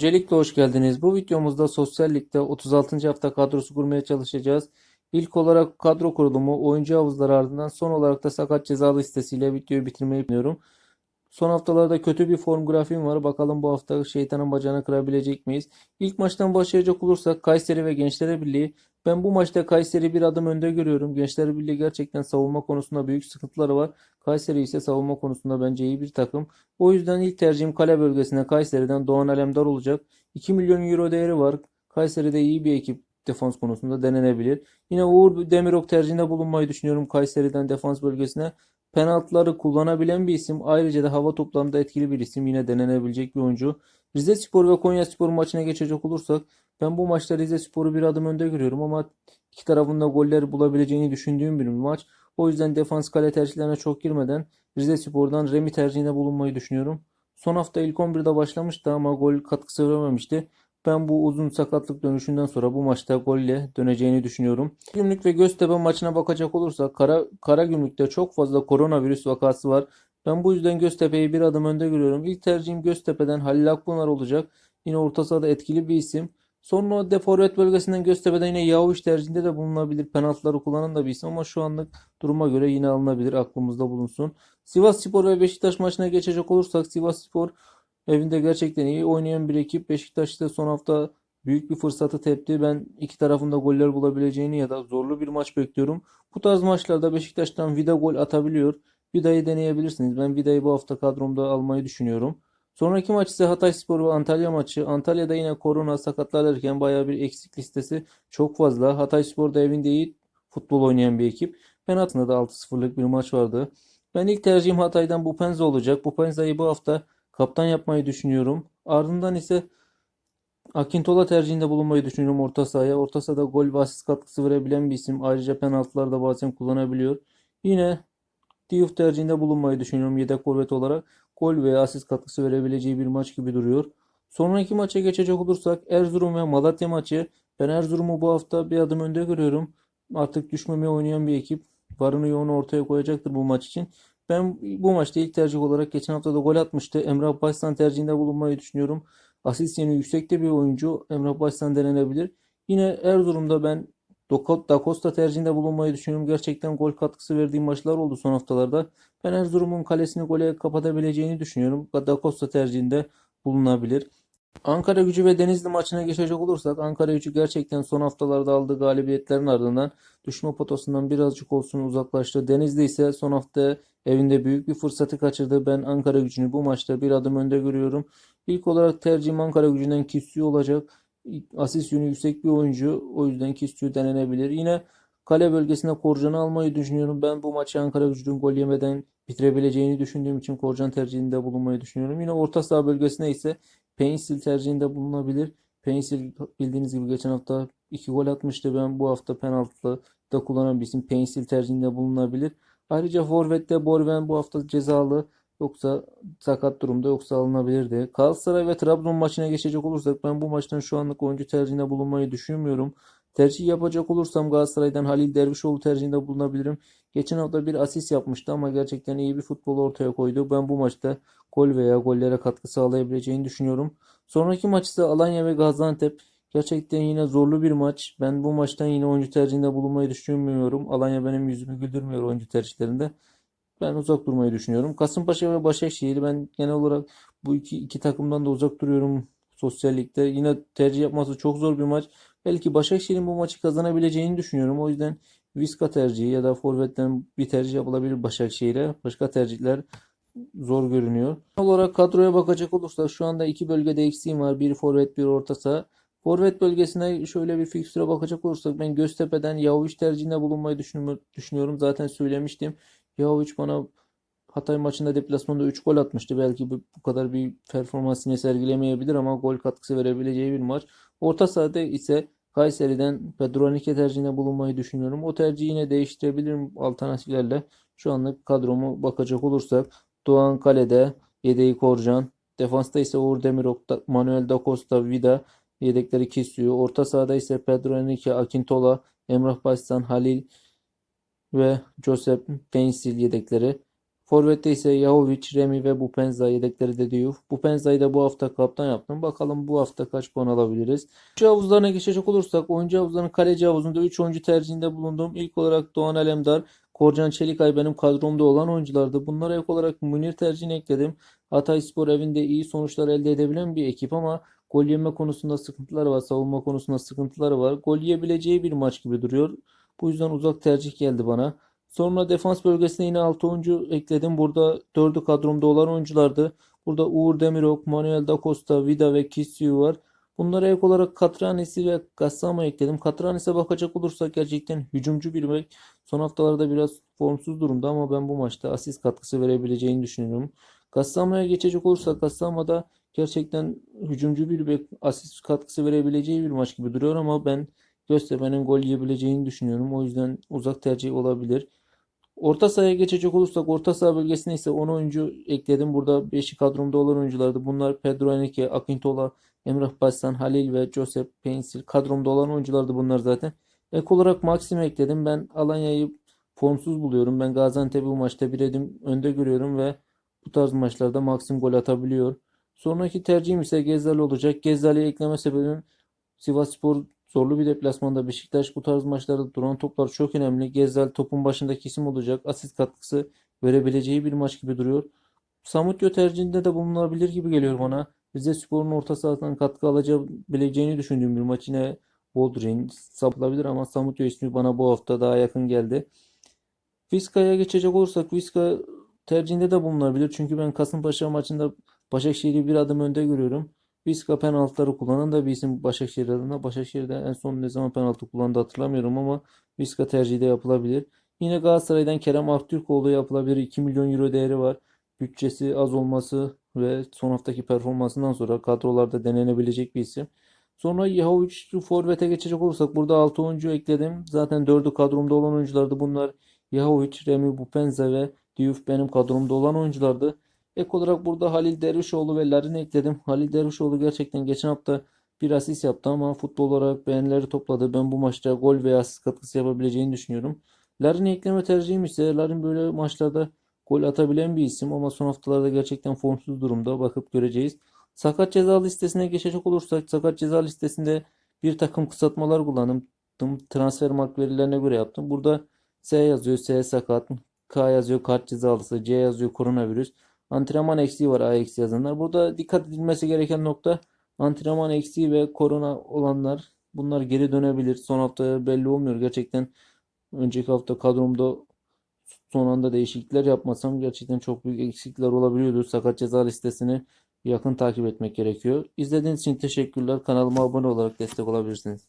Öncelikle hoş geldiniz. Bu videomuzda Sosyal Lig'de 36. hafta kadrosu kurmaya çalışacağız. İlk olarak kadro kurulumu, oyuncu havuzları ardından son olarak da sakat ceza listesiyle videoyu bitirmeyi planlıyorum. Son haftalarda kötü bir form grafiğim var. Bakalım bu hafta şeytanın bacağını kırabilecek miyiz? İlk maçtan başlayacak olursak Kayseri ve Gençler Birliği. Ben bu maçta Kayseri bir adım önde görüyorum. Gençler Birliği gerçekten savunma konusunda büyük sıkıntıları var. Kayseri ise savunma konusunda bence iyi bir takım. O yüzden ilk tercihim kale bölgesine Kayseri'den Doğan Alemdar olacak. 2 milyon euro değeri var. Kayseri'de iyi bir ekip defans konusunda denenebilir. Yine Uğur Demirok tercihinde bulunmayı düşünüyorum Kayseri'den defans bölgesine. Penaltıları kullanabilen bir isim. Ayrıca da hava toplarında etkili bir isim. Yine denenebilecek bir oyuncu. Rizespor ve Konyaspor maçına geçecek olursak ben bu maçta Rizespor'u bir adım önde görüyorum ama iki tarafında goller bulabileceğini düşündüğüm bir maç. O yüzden defans kale tercihlerine çok girmeden Rizespor'dan Remi tercihinde bulunmayı düşünüyorum. Son hafta ilk 11'de başlamıştı ama gol katkısı verememişti. Ben bu uzun sakatlık dönüşünden sonra bu maçta golle döneceğini düşünüyorum. Gümrük ve Göztepe maçına bakacak olursak Kara, Karagümrük'te çok fazla koronavirüs vakası var. Ben bu yüzden Göztepe'yi bir adım önde görüyorum. İlk tercihim Göztepe'den Halil Akpınar olacak. Yine orta sahada etkili bir isim. Sonra de forvet bölgesinden Göztepe'den yine Yavuş tercihinde de bulunabilir. Penaltıları kullanan da bir isim ama şu anlık duruma göre yine alınabilir. Aklımızda bulunsun. Sivasspor ve Beşiktaş maçına geçecek olursak Sivasspor evinde gerçekten iyi oynayan bir ekip. Beşiktaş da son hafta büyük bir fırsatı tepti. Ben iki tarafında goller bulabileceğini ya da zorlu bir maç bekliyorum. Bu tarz maçlarda Beşiktaş'tan Vida gol atabiliyor. Vida'yı deneyebilirsiniz. Ben Vida'yı bu hafta kadromda almayı düşünüyorum. Sonraki maç ise Hatayspor ve Antalya maçı. Antalya'da yine korona sakatlar derken bayağı bir eksik listesi çok fazla. Hatayspor da evinde iyi futbol oynayan bir ekip. Penaltı'nda da 6-0'lık bir maç vardı. Ben ilk tercihim Hatay'dan Bupenza olacak. Bupenza'yı bu hafta kaptan yapmayı düşünüyorum. Ardından ise Akintola tercihinde bulunmayı düşünüyorum orta sahaya. Orta sahada gol ve asist katkısı verebilen bir isim. Ayrıca penaltılarda bazen kullanabiliyor. Yine Diouf tercihinde bulunmayı düşünüyorum yedek forvet olarak. Gol ve asist katkısı verebileceği bir maç gibi duruyor. Sonraki maça geçecek olursak Erzurum ve Malatya maçı. Ben Erzurum'u bu hafta bir adım önde görüyorum. Artık düşmemeye oynayan bir ekip. Varını yoğunu ortaya koyacaktır bu maç için. Ben bu maçta ilk tercih olarak geçen hafta da gol atmıştı. Emrah Başsan tercihinde bulunmayı düşünüyorum. Asist yönü yüksekte bir oyuncu. Emrah Başsan denenebilir. Yine Erzurum'da ben Da Costa tercihinde bulunmayı düşünüyorum. Gerçekten gol katkısı verdiği maçlar oldu son haftalarda. Ben Erzurum'un kalesini gole kapatabileceğini düşünüyorum. Da Costa tercihinde bulunabilir. Ankara Gücü ve Denizli maçına geçecek olursak Ankara Gücü gerçekten son haftalarda aldığı galibiyetlerin ardından düşme potasından birazcık olsun uzaklaştı. Denizli ise son hafta evinde büyük bir fırsatı kaçırdı. Ben Ankara Gücü'nü bu maçta bir adım önde görüyorum. İlk olarak tercihim Ankara Gücü'nden Kissü olacak. Asist yönü yüksek bir oyuncu. O yüzden Kissü denenebilir. Yine kale bölgesinde Korcan'ı almayı düşünüyorum. Ben bu maçı Ankara Gücü'nün gol yemeden bitirebileceğini düşündüğüm için Korcan tercihinde bulunmayı düşünüyorum. Yine orta saha bölgesine ise Pencil tercihinde bulunabilir. Pencil bildiğiniz gibi geçen hafta 2 gol atmıştı. Ben bu hafta penaltı da kullanan bir isim Pencil tercihinde bulunabilir. Ayrıca Forvet'te Borven bu hafta cezalı. Yoksa sakat durumda yoksa alınabilirdi. Galatasaray ve Trabzon maçına geçecek olursak ben bu maçtan şu anlık oyuncu tercihinde bulunmayı düşünmüyorum. Tercih yapacak olursam Galatasaray'dan Halil Dervişoğlu tercihinde bulunabilirim. Geçen hafta bir asist yapmıştı ama gerçekten iyi bir futbol ortaya koydu. Ben bu maçta gol veya gollere katkı sağlayabileceğini düşünüyorum. Sonraki maç ise Alanya ve Gaziantep. Gerçekten yine zorlu bir maç. Ben bu maçtan yine oyuncu tercihinde bulunmayı düşünmüyorum. Alanya benim yüzümü güldürmüyor oyuncu tercihlerinde. Ben uzak durmayı düşünüyorum. Kasımpaşa ve Başakşehir ben genel olarak bu iki, iki takımdan da uzak duruyorum sosyal ligde. Yine tercih yapması çok zor bir maç. Belki Başakşehir'in bu maçı kazanabileceğini düşünüyorum. O yüzden Viska tercihi ya da forvetten bir tercih yapılabilir Başakşehir'e. Başka tercihler zor görünüyor. Olarak kadroya bakacak olursak şu anda iki bölgede eksiğim var. Bir forvet bir orta saha. Forvet bölgesine şöyle bir fikstüre bakacak olursak ben Göztepe'den Yavuş tercihinde bulunmayı düşünüyorum. Zaten söylemiştim. Yavuş bana Hatay maçında deplasmanda 3 gol atmıştı. Belki bu, kadar bir performans yine sergilemeyebilir ama gol katkısı verebileceği bir maç. Orta sahada ise Kayseri'den Pedro Henrique tercihinde bulunmayı düşünüyorum. O tercihi yine değiştirebilirim alternatiflerle. Şu anlık kadromu bakacak olursak Doğan Kale'de yedeği Korcan. Defansta ise Uğur Demirok, Manuel da Costa, Vida yedekleri kesiyor. Orta sahada ise Pedro Henrique, Akintola, Emrah Başsan, Halil ve Josep Pencil yedekleri. Forvet'te ise Yahovic, Remy ve Bupenza yedekleri de Diouf. Bupenza'yı da bu hafta kaptan yaptım. Bakalım bu hafta kaç puan alabiliriz. Oyuncu havuzlarına geçecek olursak oyuncu havuzlarının kaleci havuzunda 3 oyuncu tercihinde bulundum. İlk olarak Doğan Alemdar, Korcan Çelikay benim kadromda olan oyunculardı. Bunlara ek olarak Münir tercihini ekledim. Hatayspor evinde iyi sonuçlar elde edebilen bir ekip ama gol yeme konusunda sıkıntıları var. Savunma konusunda sıkıntıları var. Gol yiyebileceği bir maç gibi duruyor. Bu yüzden uzak tercih geldi bana. Sonra defans bölgesine yine 6 oyuncu ekledim. Burada 4'ü kadromda olan oyunculardı. Burada Uğur Demirok, Manuel da Costa, Vida ve Kisiu var. Bunlara ek olarak Katranis'i ve Gassama ekledim. Katranis'e bakacak olursak gerçekten hücumcu bir bek. Son haftalarda biraz formsuz durumda ama ben bu maçta asist katkısı verebileceğini düşünüyorum. Gassama'ya geçecek olursak Gassama da gerçekten hücumcu bir bek asist katkısı verebileceği bir maç gibi duruyor ama ben Göztepe'nin gol yiyebileceğini düşünüyorum. O yüzden uzak tercih olabilir. Orta sahaya geçecek olursak orta saha bölgesine ise 10 oyuncu ekledim. Burada 5'i kadromda olan oyunculardı. Bunlar Pedro Henrique, Akintola, Emrah Başsan, Halil ve Josep Painsil kadromda olan oyunculardı bunlar zaten. Ek olarak Maxim'i ekledim. Ben Alanya'yı formsuz buluyorum. Ben Gaziantep'i bu maçta bir adım önde görüyorum ve bu tarz maçlarda Maxim gol atabiliyor. Sonraki tercihim ise Gezzali olacak. Gezzali'yi ekleme sebebim Sivasspor zorlu bir deplasmanda Beşiktaş bu tarz maçlarda duran toplar çok önemli. Gezzal topun başındaki isim olacak. Asist katkısı verebileceği bir maç gibi duruyor. Samutyo tercihinde de bulunabilir gibi geliyor bana. Rizespor'un orta sahadan katkı alabileceğini düşündüğüm bir maç yine Bodrin sapılabilir ama Samutyo ismi bana bu hafta daha yakın geldi. Vizca'ya geçecek olursak Vizca tercihinde de bulunabilir. Çünkü ben Kasımpaşa maçında Başakşehir'i bir adım önde görüyorum. Vizca penaltıları kullanan da bir isim Başakşehir adına. Başakşehir'de en son ne zaman penaltı kullandı hatırlamıyorum ama Vizca tercihi de yapılabilir. Yine Galatasaray'dan Kerem Aktürkoğlu yapılabilir. 2 milyon euro değeri var. Bütçesi az olması ve son haftaki performansından sonra kadrolarda denenebilecek bir isim. Sonra Yahovic forvete geçecek olursak burada 6 oyuncu ekledim. Zaten 4'ü kadromda olan oyunculardı. Bunlar Yahovic, Remy Bupenza ve Diouf benim kadromda olan oyunculardı. Ek olarak burada Halil Dervişoğlu ve Larin'i ekledim. Halil Dervişoğlu gerçekten geçen hafta bir asist yaptı ama futbol olarak beğenileri topladı. Ben bu maçta gol veya asist katkısı yapabileceğini düşünüyorum. Larin'i ekleme tercihim ise Larin böyle maçlarda gol atabilen bir isim ama son haftalarda gerçekten formsuz durumda. Bakıp göreceğiz. Sakat ceza listesine geçecek olursak sakat ceza listesinde bir takım kısaltmalar kullandım. Transfer mark verilerine göre yaptım. Burada S yazıyor S sakat. K yazıyor kart cezalısı. C yazıyor koronavirüs. Antrenman eksiği var A eksi yazanlar. Burada dikkat edilmesi gereken nokta antrenman eksiği ve korona olanlar bunlar geri dönebilir. Son hafta belli olmuyor. Gerçekten önceki hafta kadromda son anda değişiklikler yapmasam gerçekten çok büyük eksikler olabiliyordu. Sakat ceza listesini yakın takip etmek gerekiyor. İzlediğiniz için teşekkürler. Kanalıma abone olarak destek olabilirsiniz.